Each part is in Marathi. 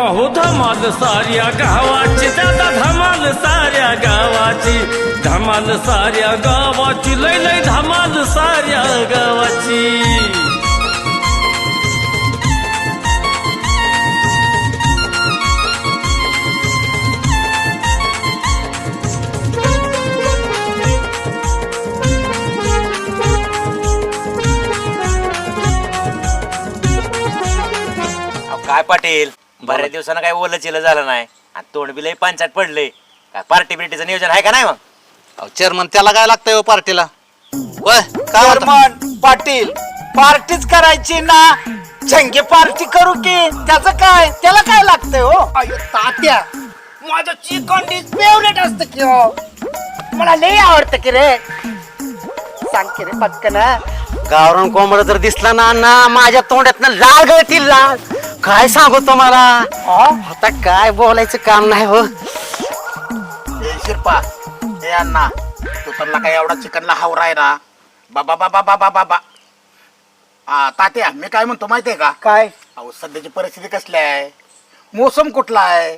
अहो धमाल साऱ्या गावाची दादा धमाल साऱ्या गावाची धमाल साऱ्या गावाची लय लय धमाल साऱ्या गावाची. काय पाटील? बऱ्याच दिवसानं काय ओलं चिलं झालं नाही. आणि तोंड बिलही पंचायत पडले. काय पार्टी बिर्टीचं नियोजन आहे का नाही मग? चेअरमन त्याला काय लागतंय हो पार्टीला वय काय म्हणता? चेअरमन पाटील पार्टीच करायची ना. झंगे पार्टी करू की. त्याचं काय? त्याला काय लागतंय हो? अयो तात्या माझं चिकन डिश फेवरेट असतं की हो? मला लई आवडतं की रे. सांग की रे पटकन. हा. गावरान कोंबड जर दिसला ना अण्णा माझ्या तोंडातनं लाल गळतील लाल. काय सांगू तुम्हाला हा? आता काय बोलायचं काम नाही हो. ए शिरपा ए अण्णा तू तर काय एवढा चिकनला हावरा आहे ना? बाबा बाबा बाबा बाबा. आ, तात्या मी काय म्हणतो माहितीये का? काय? अहो सध्याची परिस्थिती कसली आहे? मोसम कुठला आहे?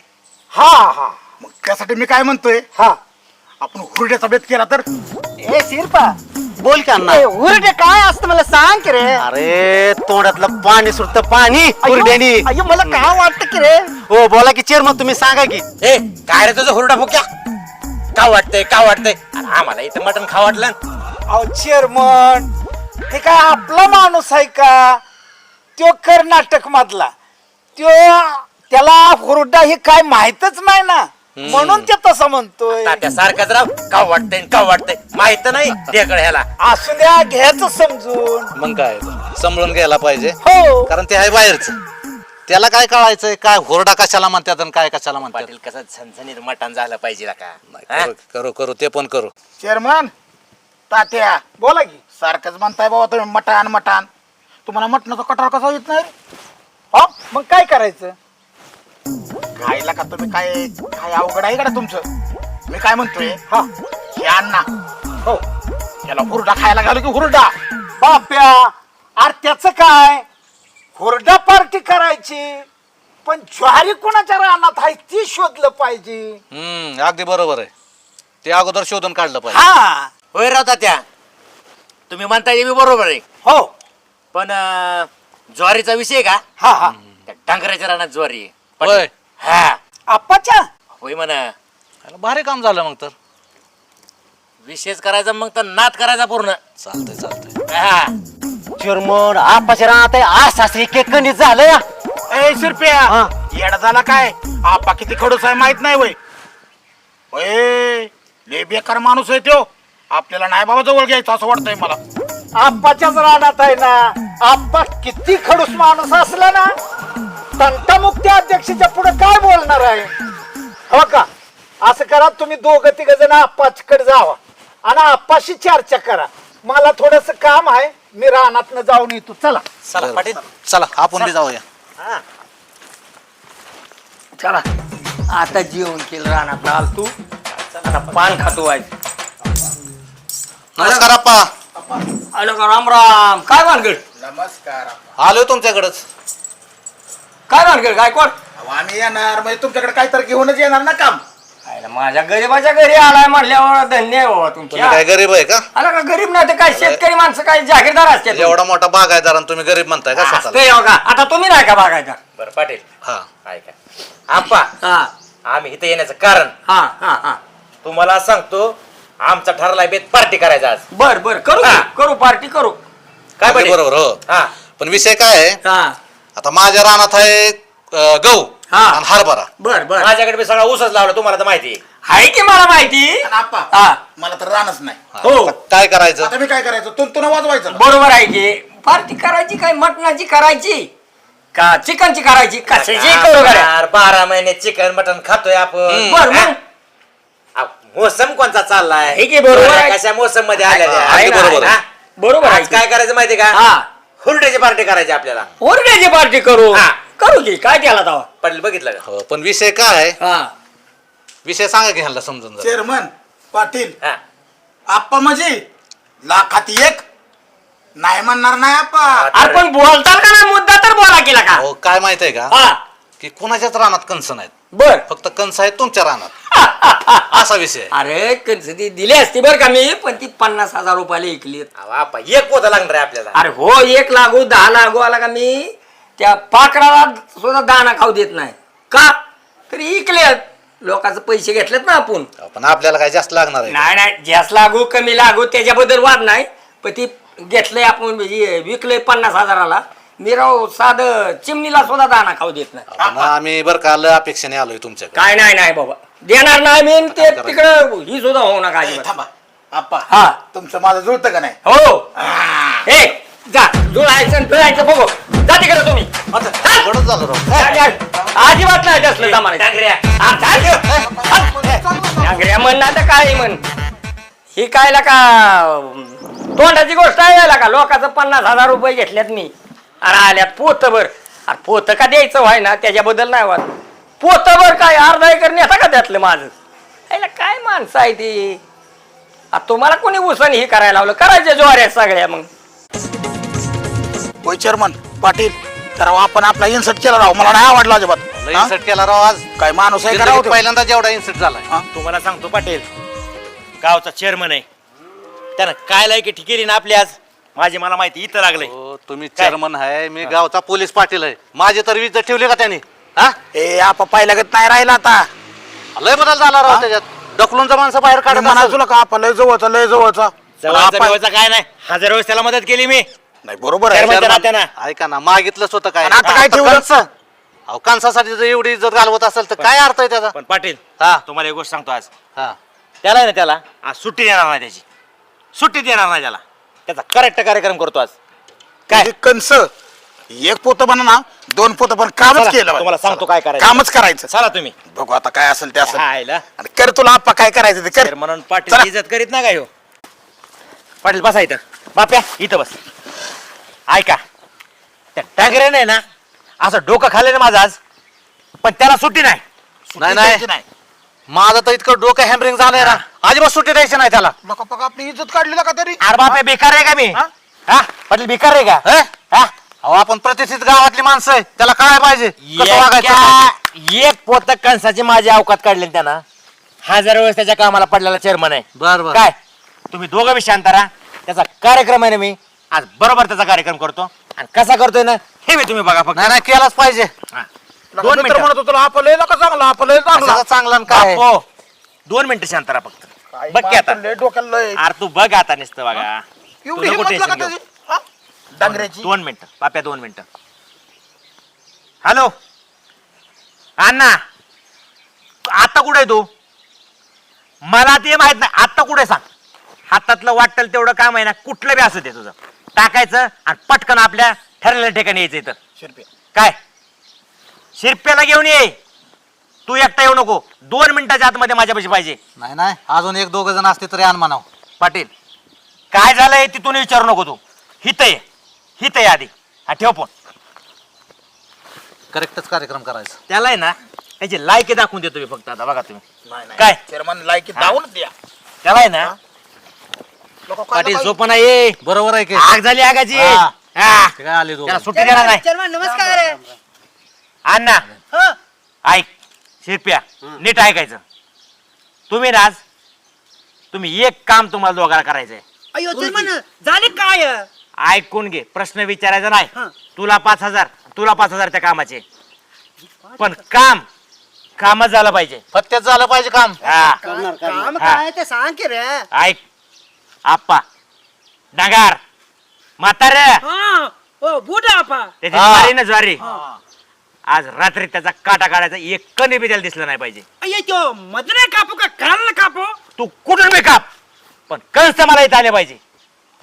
हा हा. मग त्यासाठी मी काय म्हणतोय? हा. आपण हुरड्याचा बेत केला तर? ए शिरपा बोल की अण्णा. ए, उरडे काय असतं मला सांग की रे? अरे तोंडातलं पाणी सुटतं पाणी कुरड्यानी अयो अयो, मला काय वाटतं की रे? हो बोला की चेअरमन तुम्ही सांगा की. ए काय रे तुझं हुरडा फुक्या? का वाटतंय का वाटतंय? अरे आम्हाला इथं मटण खा वाटलं. अहो चेअरमन ते काय आपला माणूस आहे का? त्यो कर्नाटक मधला त्यो त्याला हुरडा हे काय माहितच नाही ना. म्हणून ते तसं म्हणतोय. तात्या सारखाच राव का वाटतंय का वाटतंय. माहीत नाही ढेकळ ह्याला. असू द्या घ्यायचं समजून. मग काय? समजून घ्यायला पाहिजे. हो. कारण ते आहे बाहेरच. त्याला काय कळायचंय? काय होरडा कशाला म्हणतात आणि काय कशाला म्हणतात? पाटील कसं झणझणीत मटण झालं पाहिजे का? हा? करू करू ते पण करू. चेअरमन तात्या बोला की. सारखंच म्हणताय बाबा तुम्ही मटान मटान तुम्हाला मटणाचा कटार कसा येत नाही? हा? मग काय करायचं? खायला का तुम्ही काय काय अवघड आहे का तुमचं? मी काय म्हणतोय? हा हे अण्णा हो. याला हुरडा खायला घालू की हुरडा? बाप्या अरे त्याच काय? हुरडा पार्टी करायची पण ज्वारी कोणाच्या रानात आहे ती शोधलं पाहिजे. हम्म अगदी बरोबर आहे. ते अगोदर शोधून काढलं पाहिजे. हा. होय राव तात्या. तुम्ही म्हणताय ते बी बरोबर आहे. हो. पण अं, ज्वारीचा विषय का? हा हा. त्या डांगराच्या रानात ज्वारी आहे. होय. हा. आप्पाच्या? होय म्हणा. अरे भारी काम झालं मग तर. विशेष करायचा मग तर नाद करायचा पूर्ण. चालतंय चालतंय. हा. चेअरमन आपाच्या राहत आज सासरी झालं या ए शिरप्या. येडा झाला काय? आपा किती खडूस आहे माहीत नाही वय. ओय लय बेकार माणूस आहे त्यो. आपल्याला नाही बाबा जवळ घ्यायचं असं वाटतंय मला. आप्पाच्याच रानात आहे ना. आप्पा किती खडूस माणूस असला ना. तंटामुक्ती अध्यक्षाच्या पुढे काय बोलणार आहे? हो का? असं करा तुम्ही दोघं तिघ जण आप्पाकडे जावा. आणि आप्पाशी चर्चा करा. मला थोडस काम आहे. मी रानातनं जाऊन येतो. चला. चला पाटील. चला आपण बी जाऊया. चला. आता जेवण केलं रानात आल तू आता पान खातो आहे नमस्कार आप्पा. आलो का? राम राम. काय भानगड? नमस्कार आलोय तुमच्याकडेच. काय भानगड काय कोण? अहो, आम्ही येणार. म्हणजे तुमच्याकडे काहीतरी घेऊनच येणार ना काम? आयला माझ्या गरीबाच्या घरी आलाय म्हणल्यावर धन्य आहे बाबा तुम्ही तुमच्या काय गरीब आहे का? आला का गरीब नाही तर काय शेतकरी माणसं काय जागीरदार असते एवढा मोठा बागायदार आणि तुम्ही गरीब म्हणताय का स्वतःला? हो आता तुम्ही नाही का बघायचा बरं पाटील. हा. ऐका. आप्पा हा. आम्ही इथे येण्याचं कारण. हा हा हा. तुम्हाला सांगतो आमचा ठरलाय बेत पार्टी करायचा आज. बर बर. करू हा. करू पार्टी करू. काय अगदी पाटील? बरोबर हो. हा. पण विषय काय आहे? हा. आता माझ्या रानात आहे अं, गहू हा. आणि हरभरा. बर बर. माझ्याकडे बी सगळा ऊसच लावला तुम्हाला तर माहिती आहे. आहे की मला माहिती? आणि आप्पा हा. मला तर राहणच नाही. हो आता काय करायचं? आता मी काय करायचं? तुंतुन वाजवायचं? बरोबर आहे की. पार्टी करायची काय? मटणाची करायची? का चिकनची करायची? कशाची करू गाड्या यार, बारा महिने चिकन मटन खातोय आपण. बर हा? मग? आ, मोसम कोणता चाललाय? हे की बरोबर आहे. कशा मोसममध्ये आलेल्या हा, आहे अगदी ना, बरोबर आहे. हा? बरोबर आहे आज काय करायचं माहितीये का? हा. हुरड्याची पार्टी करायची आपल्याला. ओरड्याची पार्टी करू? हा. करू की? काय त्याला तवा? पाटील बघितलं का? हो, पण विषय काय आहे? हा. विषय सांगा की ह्यांना समजून जरा. चेअरमन पाटील. हा. आप्पा म्हणजे लाखात एक. नाही म्हणणार नाही आप्पा. अरे पण बोलताल का नाही? मुद्दा तर बोला केला का? अहो काय माहीत आहे का? हा. की कुणाच्याच रानात कंस नाहीत. बर. फक्त कंस आहेत तुमच्या रानात. असा विषय. आहे. अरे कधी दिली असती बर का मी पण ती पन्नास हजार रुपयाला ऐकली एक पोता लागणार आहे आपल्याला. अरे हो एक लागू दहा लागू आला का मी त्या पाकराला सुद्धा दाना खाऊ देत नाही. का? तरी इकले. लोकांचे पैसे घेतलेत ना आपण. पण आपल्याला काय जास्त लागणार आहे? नाही नाही जास्त लागू कमी लागू त्याच्याबद्दल वाद नाही. पण ती घेतलंय आपण म्हणजे विकलंय पन्नास हजाराला. मी राव साध चिमणीला सुद्धा दाना खाऊ देत नाही. आपण आम्ही बरं का लय अपेक्षेने आलोय तुमच्याकडे. काय नाही नाही बाबा. देणार नाही मी आणि ते तिकडं ही सुद्धा होऊ नका ए, अजिबात. थांबा. आप्पा हा. तुमचं माझं जुळतं का नाही? हो. ए जा. जुळायचं आणि फिरायचं बघू. जा तिकडे तुम्ही. अवघडच झालं राव. जा, जा. अजिबात नाही जास्त जमाने हा, चाल. डांगऱ्या म्हण ना तर काय म्हण. ही कायला का तोंडाची गोष्ट आहे याला का? लोकांचं पन्नास हजार रुपये घेतल्यात मी. अरे आल्यात पोत बर अरे पोत का द्यायचं व्हाय ना त्याच्याबद्दल नाही वाद. पोत बर काय अर्धा एकर नेता का त्यातलं माझं? याला काय माणसं आहे ती? आता तुम्हाला कोणी उसण हे करायला लावलं? करायच्या ज्वाऱ्या सगळ्या मग. होय चेअरमन पाटील तर आपण आपला इन्सर्ट केला राव. मला नाही आवडला अजिबात. हा? इन्सर्ट केला राव आज. काय माणूस आहे का राव जिंदगीत तो? पहिल्यांदा जेवढा इन्सर्ट झालाय. हा? तुम्हाला सांगतो पाटील. गावचा चेअरमन आहे. त्यानं काय लायकी केली ना आपली आज? माझी मला माहिती इथं लागलंय. हो, तुम्ही चेअरमन आहे मी गावचा पोलीस पाटील आहे. माझे तर वीज ठेवली का त्यांनी? हा? ए आपा पहिल्यागत नाही राहिला आता. लय बदल झाला राव त्याच्यात. डकलूनचा माणसं बाहेर काढत म्हणा असेल. तुला का आपा लय जवळचा लय जवळचा. बिवळचा काय नाही. हजार वेळेस त्याला मदत केली मी. नाही बरोबर आहे. चेअरमन. ऐका ना मागितलंच होतं काय? आणि आता काय ठेवलं? कंस? अहो कंसासाठी जर एवढी इज्जत घालवत असेल तर काय अर्थ आहे त्याचा? पण पाटील हा. तुम्हाला एक गोष्ट सांगतो आज. हा. त्याला आहे ना त्याला? आज सुट्टी देणार नाही त्याची. सुट्टी देणार नाही त्याला. त्याचा करेक्ट कार्यक्रम करतो आज. काय? म्हणजे कंस एक पोत म्हणा ना दोन पोत पण कामच चला, केलं तुम्हाला सांगतो काय करायचं. कामच करायचं. चला तुम्ही. बघू आता काय असेल ते असेल. हायला आणि कर तुला आप्पा काय करायचं ते कर. म्हणून पाटील चला. इज्जत करीत ना काय हो पाटील बसा इथं. बाप्या इथं बस. ऐका त्या टांगऱ्याने ना असं डोकं खाल्लं ना माझं आज. पण त्याला सुट्टी नाही. नाही द्यायची नाही. माझं तर इतकं डोकं हॅमरिंग झालंय ना. अजिबात सुट्टी द्यायची नाही त्याला. लोक बघा आपली इज्जत काढली का तरी? अरे बाप्या बेकार आहे का मी? हा? हा? पाटील बेकार आहे का? हे? हा? अहो आपण प्रतिष्ठित गावातली माणसं आहे. त्याला काय पाहिजे. कसं वागायचं एका- एक पोत कणसाची माझी अवकात काढली त्यानं. हजार वेळेस त्याच्या कामाला पडलेला चेअरमन आहे. बर बर. काय? तुम्ही दोघं बी शांत राहा. त्याचा कार्यक्रम आहे ना मी. आज बरोबर त्याचा कार्यक्रम करतो. आणि कसा करतोय ना हे मी तुम्ही बघा फक्त. नाही नाही केलाच पाहिजे. हा. दोन मिनिटं. म्हणत होतो आपा लय का चांगला आपा लय चांगला. कशाचा चांगला आणि काय? हो दोन मिनिटं शांत राहा फक्त. बघ की आता. लय डोक्याला लय अरे तू बघ आता नुसतं बघा. तू एवढी नको हिंमत tension का घेऊ. त्याची हा? डांगऱ्याची. दोन मिनिटं. पाप्या दोन मिनिटं. हॅलो. अण्णा. आता कुठे आहे तू? मला ते माहीत नाही. आता कुठे सांग. हातातलं वाटल तेवढं काम आहे ना कुठलं बी असू दे तुझं. टाकायचं आणि पटकन आपल्या ठरलेल्या ठिकाणी यायचं इथं. शिरपे काय? शिरप्याला घेऊन ये. तू एकटा येऊ नको. दोन मिनिटाच्या आतमध्ये माझ्यापाशी पाहिजे. नाही नाही. अजून एक दोघ जण असते तरी आण म्हणाव. पाटील काय झालंय तिथून विचारू नको तू. हित ये. हित ये आधी. हा ठेव फोन. करेक्टच कार्यक्रम करायचा. त्याला आहे ना त्याची लायकी दाखवून देतो मी फक्त आता बघा तुम्ही. नाही नाही. काय? चेअरमन लायकी हा. दावून द्या. त्याला आहे ना लोकं काय पाटील लोकं- झोपणा ये. बरोबर आहे की? आग झाली आगाची. हा. हा. ते काय आले दोघं? त्याला सुट्टी देणार नाही. नमस्कार. अण्णा. ऐक शिरप्या नीट ऐकायचं. तुम्ही ना आज तुम्ही एक काम तुम्हाला दोघाला करायचंय. अयो झाले काय? ऐकून घे प्रश्न विचारायचा नाही. तुला पाच हजार तुला पाच हजार त्या कामाचे. पण काम कामच झालं पाहिजे. फत्यात झालं पाहिजे काम. हा. काम हा. काय ते सांग की रे. ऐक आप्पा डांगार म्हातारे हा. ओ आपा त्याची हा. ज्वारी ना ज्वारी. आज रात्री त्याचा काटा काढायचा एक कणी बी त्याला दिसलं नाही पाहिजे. अयो तो मधुरे कापू का? काल कापू? तू कुठून बी काप पण कंस मला इथं आले पाहिजे.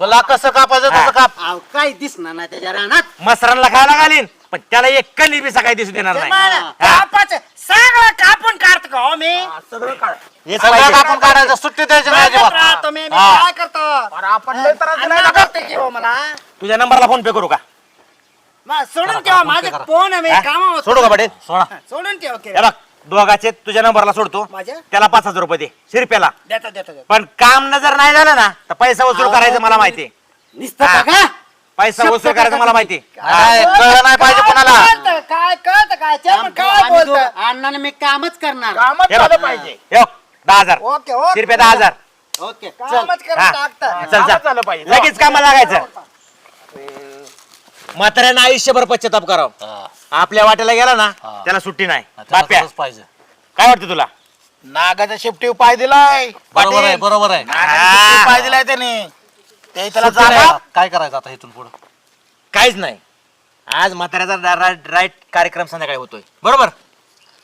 तुला कसं कापायचं. तसं काप. अहो काय दिसणार नाही त्याच्या रानात? मसरांना खायला घालीन पण त्याला एक कणी बी सकाळी दिसू देणार नाही. हा. कापाच सगळं कापून काढतो का हो मी? सगळं काढ. हेच सगळं पाहिजे. कापून काढायचं सुट्टी द्यायची नाही बघत अजिबात. राहतो मी मी हा. काय करतो? आपण लय त्रास दिलाय अन्ना ना. करते की हो मला? तुझ्या नंबरला फोन पे करू का? सोडून ठेवा माझे फोन आहे मी हा? कामावर सोडू का पाटील सोडा. सोडून ठेव हे बघ दोघाचे तुझ्या नंबरला सोडतो. माझ्या? त्याला पाच हजार रुपये दे शिरप्याला. देतो देतो देतो. पण काम न जर नाही झालं ना तर पैसा वसूल करायचं मला माहिती. निसतं हा. बघा. पैसा वसूल करायचं मला माहिती. काय कळलं नाही पाहिजे कोणाला. काय कळतं काय? चेअरमन काय बोलत? अण्णाने मी कामच करणार. कामच हे बघ. झालं पाहिजे. दहा हजार. Okay okay. दहा हजार. ओके कामच करून हा. टाकता. चल कामच चल झालं पाहिजे. लगेच कामाला लागायचं. म्हाताऱ्यानं आयुष्यभर पश्चाताप करावं. आपल्या वाट्याला गेला ना त्याला सुट्टी नाही. त्याला बाप्या. खरंच पाहिजे. काय वाटतं तुला? नागाचा शेपटी पाय दिलाय. बरोबर आहे पाटील. बरोबर आहे. नागाचा पाय दिलाय त्याने. ते त्याला सुट्टी नाही. जागा काय करायचं आता इथून पुढे? काहीच नाही. आज म्हाताऱ्याचा राईट कार्यक्रम संध्याकाळी होतोय. बरोबर?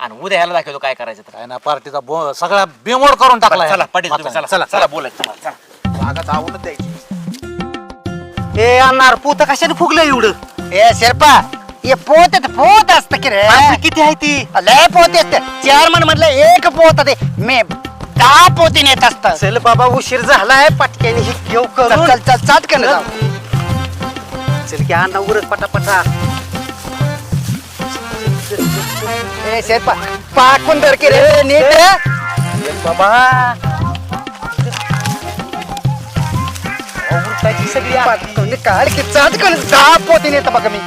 आणि उद्या ह्याला दाखवतो काय करायचं तर. काय ना पार्टीचा बो सगळा बेमोड करून टाकला चला पाटील तुम्ही चला चला चला. बोलायचं जागा चावूनच द्यायची. ए अन्नार पोत कशाने फुगलं एवढं? ए शेरपा हे पोत पोत असत की रे. आपली किती आहे ती? लय पोत असत चेअरमन म्हटलं एक पोत ते मी दहा पोती नेत असत. चल बाबा उशीर झालाय पटक्याने ही घेऊ चल करून. चल चल चाट कर चल की अण्णा उरक पटापटा. ए शेरपा पाकून धर की रे नीट. रे. बाबा. सगळी पाकून काढ की चाट कर दहा पोती नेत बघा मी.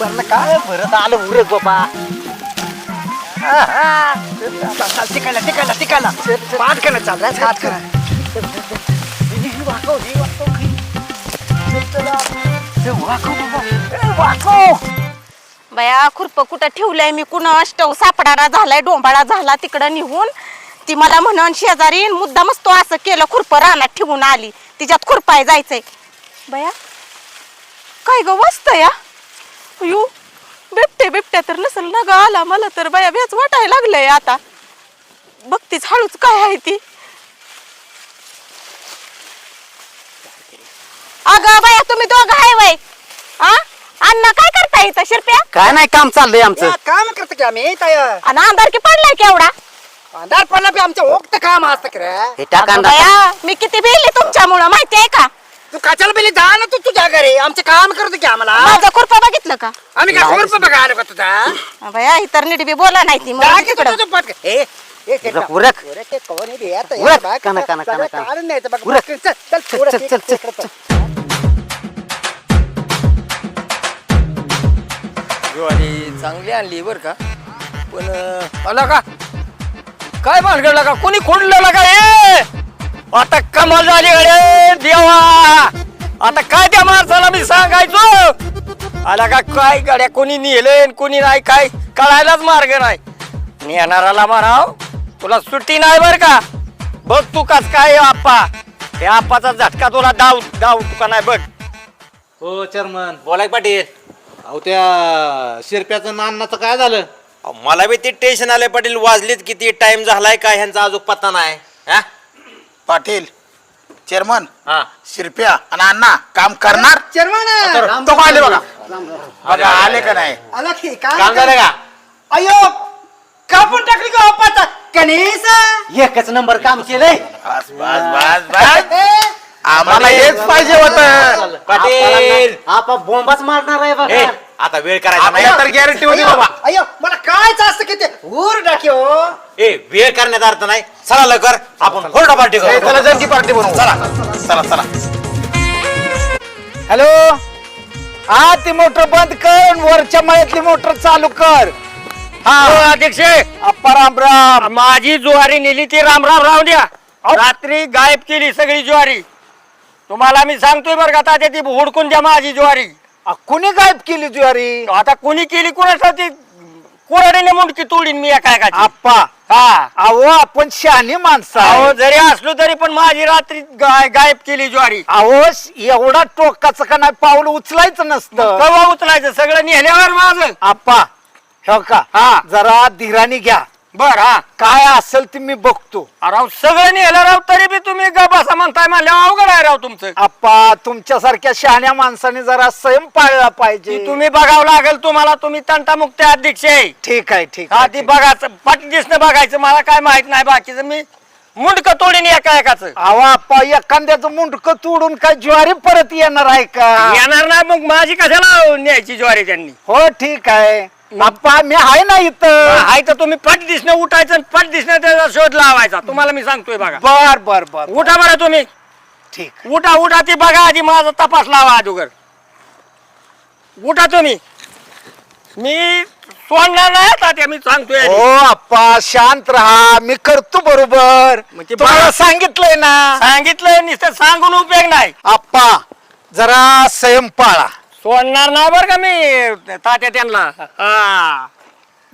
बरं काय परत आलं उरक बाबा चाल तिकडला तिकडला तिकडला पाठ करणं चाल रे करणं बया खुरप कुठं ठेवलंय मी? कुणा अष्टव सापडारा झालाय डोंबाळा झाला तिकडं निघून ती मला म्हणून शेजारी मुद्दामच तो असं केलं खुरप रानात ठेवून आली. तिच्यात खुरपाय जायचंय. बया काय ग वाचत या अयो बिबटे बिबट्या तर नसल ना ग आला मला तर. बया व्याज वाटायला लागलंय आता. बघतीच हळूच काय आहे ती. अगं बया तुम्ही दोघं आहे वय. आ? अण्णा काय करता इथं शिरप्या? काय नाही काम चाललंय आमचं. या, काम करतो की आम्ही तय आणि अंधार की पडलाय केवढा? अंधार पडला बी आमचं ओक्त काम असतं की रे हे. बया मी किती बिरली तुमच्यामुळं माहिती आहे का तू कशाला बिली जा ना तू तुझ्या घरी आमचं काम करतो की आम्हाला माझं खुरपा बघितलं का आम्ही काय खोर बघा आलो का तुझा बया ही तर नीट बी बोला नाही ती जा मग की तू तिकडं तुझं पटकन. ए, ए, ते उरक, का- उरक. उरक, ते कोण आहे बे? आता उरक. या बघ, काना, काना, सगळं काना, काढून न्यायचं बघ. उरक. चल, चल, चल, चल, उरक, चल, एक- चल, चल, एक- चल. ज्वारी चांगली आणली बर का पण अं, आला का काय भानगडला का कोणी खोडलेला का हे? आता कमाल झाली अरे देवा. आता काय त्या माणसाला मी सांगायचो? आला का काय गाड्या कोणी नेले कोणी नाही काय कळायलाच मार्ग नाही. नेणाराला माराव तुला सुट्टी नाही बर का? बघ तू कस काय आप्पा. हे आप्पाचा झटका तुला डाव दाव तुका नाही बघ. हो चेअरमन. बोलाय पाटील. अहो त्या शिरप्याचं नान्नाचं काय झालं? अहो, मला बी ते टेन्शन आलंय पाटील. वाजलीत किती? टाइम झालाय काय? ह्यांचा अजून पत्ता नाही. हा? पाटील चेअरमन हा. शिरप्या आणि अण्णा काम करणार? चेअरमन तो आले बघा? बघा आले का नाही? आला की काय काम झालं का? अयो कापून टाकली का बाप्पाचा गणेश एकच नंबर काम केलंय. बस बस बस बस. आम्हाला हेच पाहिजे होत. पाटील! आपा बोंबाच मारणार आहे बघा. आता वेळ करायचा आपल्या तर नाही गॅरंटी होती बाबा. अयो मला कायच असतं की ते ऊर टाक्यो ए वेळ करण्याचा अर्थ नाही. चला लवकर आपण फोर्डा पार्टी ए, करू चला जनकी पार्टी बनवू. चला. चला चला. हॅलो? हा ती मोटर बंद कर आणि वरच्या मळ्यातली मोटर चालू कर. हा. अध्यक्ष. अप्पा राम राम. माझी ज्वारी नेली ती राम राम राहू द्या. रात्री गायब केली सगळी ज्वारी. तुम्हाला मी सांगतोय बरं का तात्या ती हुडकून द्या माझी ज्वारी. अ, कुणी गायब केली ज्वारी आता कुणी केली कुणासाठी? कुराडीने मुंडकी तोडीन मी एका एकाची. आप्पा. हा. अहो आपण शहाणी माणसं अहो आहे. जरी असलो तरी पण माझी रात्री गाय- गायब केली ज्वारी. अहो एवढा टोकाचं का नाही? पाऊल उचलायचं नसतं. कवा उचलायचं? सगळं नेल्यावर माझं. आप्पा हो का हा. जरा धीराने घ्या. बर हा. काय असेल ते मी बघतो. राव सगळं नेलं राव तरी बी तुम्ही गप असं म्हणताय म्हणल्यावर अवघड आहे राव तुमचं. आप्पा तुमच्यासारख्या शहाण्या माणसाने जरा संयम पाळला पाहिजे. तुम्ही बघावं लागेल तुम्हाला तुम्ही तंटामुक्त अध्यक्ष आहे. ठीक आहे ठीक हा आहे ती ठीक. आहे. बघायचं पट दिसणं बघायचं मला काय माहीत नाही बाकीचं. मी मुंडक तोडीन एका एकाच अहो आप्पा एखाद्याचं मुंडकं तोडून काय ज्वारी परत येणार आहे का? येणार नाही मग माझी कशाला न्यायची ज्वारी त्यांनी? हो ठीक आहे. आप्पा मी आहे ना इथं. आहे तर तुम्ही पट दिसणं उठायचं आणि पट दिसणं त्याचा शोध लावायचा. तुम्हाला मी सांगतोय बघा. बर बर बर उठा बरं तुम्ही. ठीक. उठा उठा ती बघा आधी माझा तपास लावा अगोदर. उठा तुम्ही. मी सोडणार नाही तात्या मी सांगतोय. हो आप्पा शांत राहा. मी करतो बरोबर. मग ते तुम्हाला बघा. सांगितलंय ना. सांगितलं नुसतं सांगून उपयोग नाही. आप्पा जरा संयम पाळा. सोडणार नाही बरं का मी तात्या त्यांना. हा.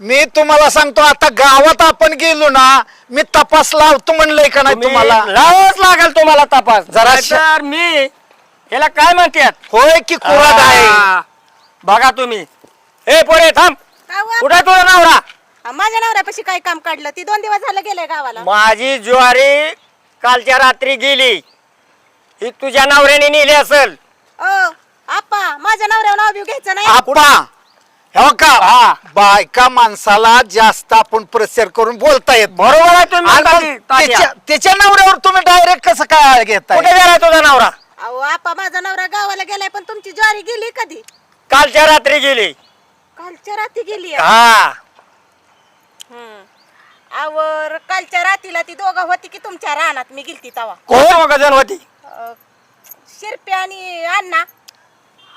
मी तुम्हाला सांगतो आता गावात आपण गेलो ना मी तपास लावतो म्हणलंय का नाही तुम्हाला? लावाच लागेल तुम्हाला तपास. जरा जरा मी याला काय म्हणतात होय की कुराड आहे? हा. बघा तुम्ही. ए पोरे थांब. हो कुठे तुझा नवरा? आ, माझ्या नवऱ्यापाशी काय काम काढलं? ती दोन दिवस झालं गेले गावाला. माझी ज्वारी कालच्या रात्री गेली. ही तुझ्या नवऱ्याने नेली असेल. आप्पा माझ्या नवऱ्यावर नाव बिव घ्यायचं नाही. आप्पा हो का बायका माणसाला जास्त आपण प्रेशर करून बोलता येत बरोबर आहे तुम्ही आणि म्हणता मग ती, तात्या. त्याच्या नवऱ्यावर तुम्ही डायरेक्ट कसं काय आळ घेताय? कुठे गेला तुझा नवरा? अहो आप्पा माझा नवरा गावाला गेलाय पण तुमची ज्वारी गेली कधी? कालच्या रात्री गेली. कालच्या रात्री गेली हा. आवर कालच्या रात्रीला ती दोघं होती की तुमच्या रानात मी गेलती तवा कोण जण होती? अ, शिरपे आणि अण्णा.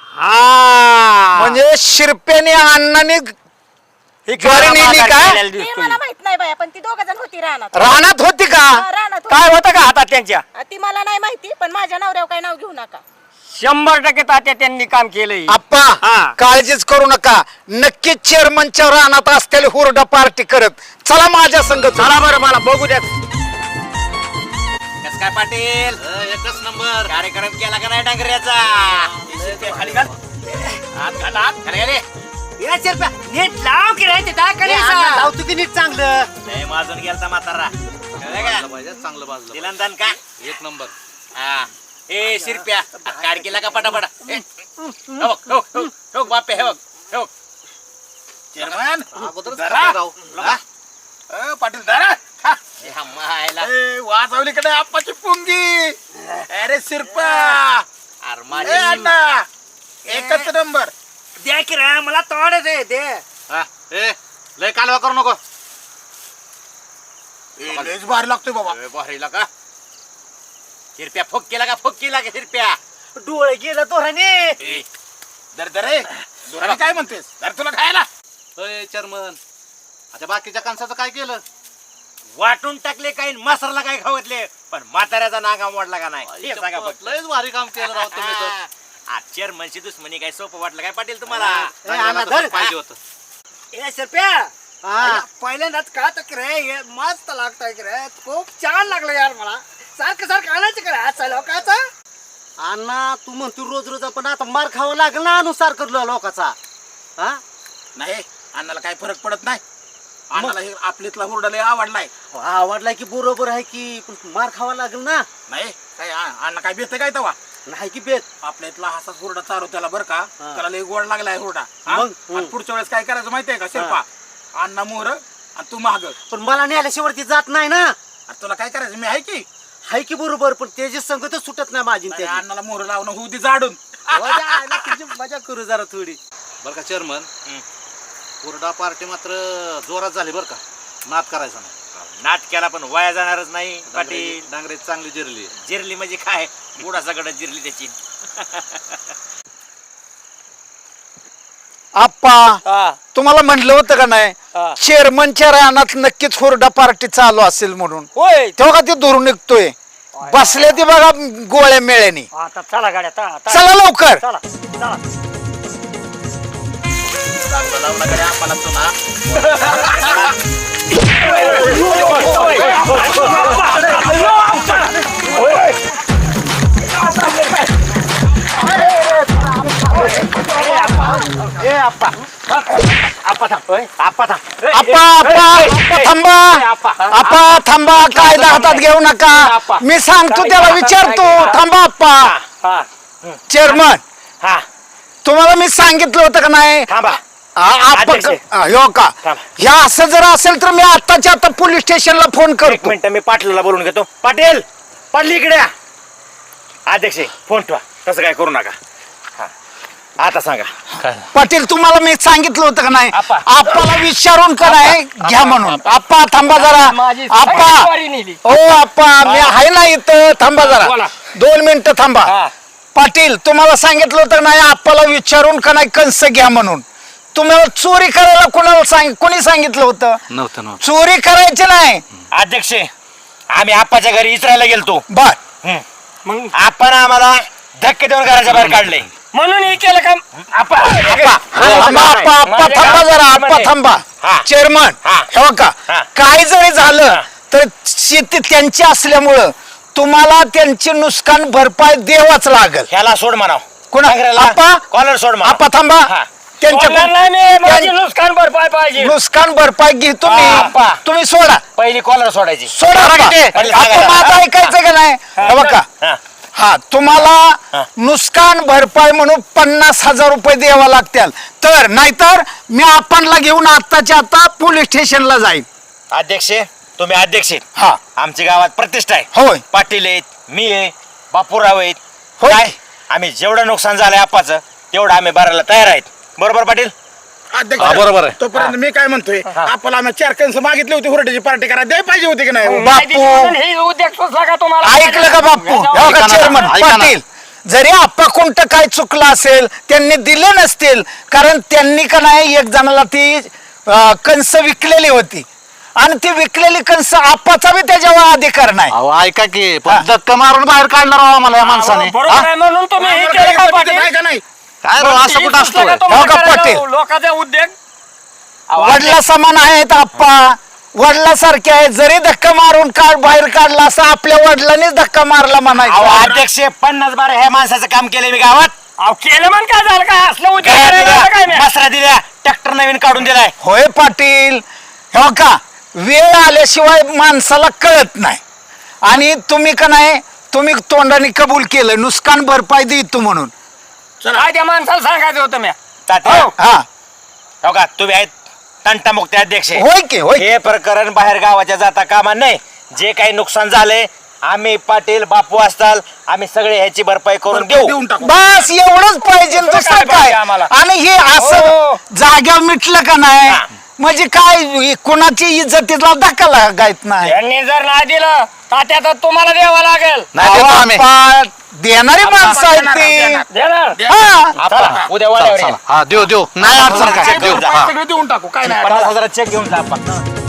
हा. म्हणजे शिरप्याने अण्णाने ही ज्वारी नेली माघार का? केलेली ते दिसतोय. मला माहीत नाही बाया पण ती दोघ जण होती रानात. रानात होती का? हा, रानात होती. काय होतं का हातात त्यांच्या? ती मला नाही माहिती पण माझ्या नवऱ्यावर काय नाव घेऊ नका. शंभर टक्के तात्या त्यांनी काम केलंय. आप्पा हा. काळजीच करू नका. नक्कीच चेअरमनच्या रानात असलेले हुरडा पार्टी करत. चला माझ्या संग चला बरं मला बघू द्या. कस काय पाटील? एकच नंबर. कार्यक्रम केला का नाही डांगऱ्याचा? खाली घाल. हात घाल हात. खाली गेले नीट लाव की रे ते लावतो की नीट चांगलं. लय माजून गेलता म्हातारा. कळलं का? पाहिजे चांगलं बाजलं. दिलन दान का? एक नंबर. हा. ए शिरप्या काढ केला का पटापटा? ए, हे बघ, हो, हो, हो, बापे हे बघ हे बघ. चेअरमन जरा. हा? अ, पाटील जरा ए, मायला. ए, वाजवलीकडे आप्पाची पुंगी? अरे शिरपा. अरे ए माझ्या अण्णा एकच नंबर. द्या की रे मला तोडच आहे दे. हा, ए लय कालवा करू नको. ए, लयच भारी लागतोय बाबा. ए, बहिरीला का शिरप्या फोक केला का फोक केला का शिरप्या डोळे गेलं तोराने. ए, दर दर रे दुराने काय म्हणतेस? दर तुला खायला. अय चेअरमन आता बाकीच्या कणसाचं काय केलं? वाटून टाकले काही मसाला काय खावतले पण म्हाताऱ्याचा नागा मोडला का नाही? हे सांगा फक्त. लयच भारी काम केलं राव तुम्ही तर. आजचेर म्हणशी दुश्मनी काय सोपं वाटलं काय पाटील तुम्हाला? पाहिजे होतं. ए सरप्या पहिल्यांदाच का तर रे? हे मस्त लागतंय की रे? खूप छान लागलं यार मला. सारखं सारखं आणायचं का रे? आज लोकांचा अण्णा तू म्हणतो रोज रोज आपण आता मार खावा लागला अनुसार करलो लोकाचा. हा? नाही अण्णाला काय फरक पडत नाही. अण्णाला हे आपलीतला हुरडा लय आवडलाय. आवडलाय की बरोबर आहे की पण मार खावा लागल ना. नाही काय आ- अण्णा काय बेत काय तवा? नाही की बेत. आपल्यातला हासाच हुरडा चालू त्याला बरं का? हा. त्याला लय गोड लागलाय हुरडा. हा? मग? आणि पुढच्या वेळेस काय करायचं माहितीये का शिरपा? अण्णा मोर आणि तू महाग पण मला नेल्याशिवाय ती जात नाही ना. तुला काय करायचं? मी आहे की? हाय की बरोबर पण त्याची संगतच सुटत नाही माझी नाही, त्याची. अण्णाला मोहर लावणं होऊ दे जाडून. मजा तुझी मजा करू जरा थोडी. बरं का चेअरमन हुरडा पार्टी मात्र जोरात झाली बरं का. नाद करायचा नाही. नाट केला पण वाया जाणारच नाही पाटील. डांगरे- चांगली जिरली. जिरली म्हणजे काय? बुडा सगळं जिरली त्याची. आप्पा तुम्हाला म्हणलं होतं का नाही? हा. चेअरमनच्या रानात नक्कीच हुरडा पार्टी चालू असेल म्हणून. होय. तेव्हा का ते दूर निघतोय? बसले ते बघा गोळ्या मेळ्याने. आता चला गाड्या चला लवकर. चला चला. आप्पा आप्पा आप्पा थांबा. आप्पा थांबा. कायदा हातात घेऊ नका. मी सांगतो त्याला विचारतो. थांबा आप्पा चेअरमन हा. तुम्हाला मी सांगितलं होतं का नाही? थांबा. आ- आप्पा अध्यक्ष. क- हो का? थांबा. ह्या असं जर असेल तर मी आत्ताच्या आता पोलीस स्टेशनला फोन एक करतो. मिनिट मी पाटलाला बोलून घेतो. पाटील पाटील इकडे या. अध्यक्ष फोन ठेवा. तसं काय करू नका. हा. आता सांगा. पाटील तुम्हाला मी सांगितलं होतं का नाही? आप्पा. आप्पाला विचारून का नाही? घ्या म्हणून. आप्पा थांबा जरा. माझी आप्पा सगळी नेली. हो आप्पा मी आहे ना इथं. थांबा जरा. बोला. दोन मिनिटं थांबा. हा. पाटील तुम्हाला सांगितलं होतं नाही आप्पाला विचारून का नाही कंस घ्या म्हणून तुम्हाला चोरी करायला कोणाला सांग कोणी सांगितलं होतं नव्हतं नव्हतं चोरी करायची नाही अध्यक्ष आम्ही आप्पाच्या घरी इस्रायला गेलतो बर मग आपण आम्हाला धक्के देऊन घराच्या बाहेर काढले म्हणून हे केलं का आप्पा आप्पा आप्पा, आप्पा, आप्पा थांबा जरा आप्पा थांबा हा. चेअरमन हा. हे बघा हा. काय जरी झालं तर शेती त्यांची असल्यामुळं तुम्हाला त्यांची नुकसान भरपाई द्यावाच लागल. ह्याला सोड म्हणाव. कोणा आप्पा कॉलर सोड. आप्पा थांबा. हा. त्यांच्या नुकसान भरपाई पाहिजे. नुकसान भरपाई हा, मी आप्पा. तुम्ही सोडा. पहिली कॉलर सोडायची. सोडा आप्पा. माझं ऐकायचं का नाही? हे बघा. हा. हा तुम्हाला नुकसान भरपाई म्हणून पन्नास हजार रुपये द्यावा लागतील. तर नाहीतर मी आपणला घेऊन आत्ताच्या आता पोलीस स्टेशनला जाईन. अध्यक्ष तुम्ही अध्यक्ष आहेत. हा. आमच्या गावात प्रतिष्ठा आहे. होय. पाटील आहेत मी आहे बापूराव आहेत. होय. काय? आम्ही जेवढं नुकसान झालंय आपाचं तेवढं आम्ही भरायला तयार आहेत. बरोबर पाटील? अध्यक्ष हा, बरोबर आहे. तोपर्यंत मी काय म्हणतोय आपल्याला आम्ही चार कणस मागितली होती हुरड्याची पार्टी करा द्याय पाहिजे होती की नाही बापू. हे उद्योग सुचला का तुम्हाला? ऐकलं का बापू? हे बघा ऐका ना, चेअरमन ऐका ना. पाटील जरी आपा कोणतं काय चुकलं असेल त्यांनी दिले नसतील कारण त्यांनी का नाही एक जणाला ती अं, कणस विकलेली होती. आणि ती विकलेली कणस आपाचा बी त्याच्यावर अधिकार नाही. अहो ऐका की पण धक्का मारून बाहेर काढणार आहो आम्हाला या माणसाने. बरोबर हा? आहे म्हणून तुम्ही हे केलं का पाटील? आहे का नाही. काय रो असं कुठं असतो का तुम्हाला हो का करायला पाटील? लोकांचा उद्योग? वडला समान आहेत आप्पा. वडिलासारखे आहेत जरी धक्का मारून काढ बाहेर काढला असं आपल्या वडिलांनीच धक्का मारला अहो, म्हणायचं अध्यक्ष पन्नास बार ह्या माणसाचं काम केलंय मी गावात. अहो केलं म्हण काय झालं? काय असलं उद्योग घरात करायला दिल्या, काय? मसरा दिल्या ट्रॅक्टर नवीन काढून दिलाय. होय पाटील. हो का? वेळ आल्याशिवाय माणसाला कळत नाही. आणि तुम्ही का नाही तुम्ही तोंडाने कबूल केलं नुकसान भरपाई देतो म्हणून. काय त्या माणसाला सांगायचं होतं मी तात्या. हा हो. का? तुम्ही आहेत तंटामुक्ती अध्यक्ष. होय की होय. हे प्रकरण बाहेर गावाच्या जाता कामा नाही जे काही नुकसान झालंय आम्ही पाटील बापू असताल आम्ही सगळे ह्याची भरपाई करून देऊ. देऊन टाकू. बस एवढंच पाहिजे दुसरं काय काय? पाहिजे आम्हाला? आणि हे असं हो. जाग्यावर मिटलं का नाही? हा. म्हणजे काय कुणाची इज्जतीला धक्का लागायत नाही? त्यांनी जर नाही दिलं तात्या तर तुम्हाला द्यावं लागेल. नाही देतो आम्ही. आप्पा, देणारी माणसं आहेत ती. देणार. हा. उद्या वाड्यावर चला. या. हा देऊ देऊ. नाही अडचण काय देऊ. हा. सगळं देऊन टाकू काय नाही पन्नास हजारात चेक घेऊन जा आपण.